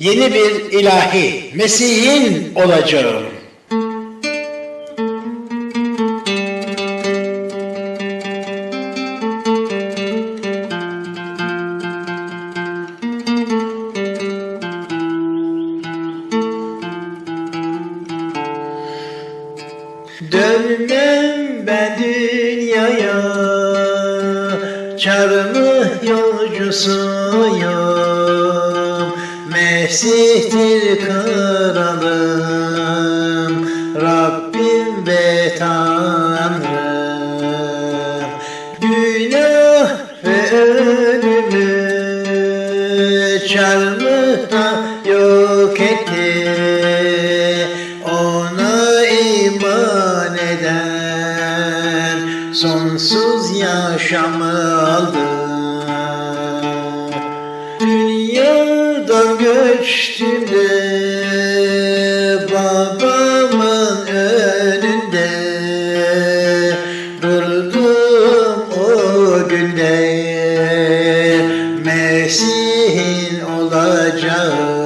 Yeni bir ilahi, Mesih'in olacağım. Dönmem ben dünyaya Çarmıh yolcusuyum Mesih'tir kralım Rabbim ve Tanrım. Günah ve ölümü Çarmıhta yok etti. Ona iman eden Sonsuz yaşamı aldı Göçtüm de Babamın önünde. Durdum o günde Mesih'in olacağı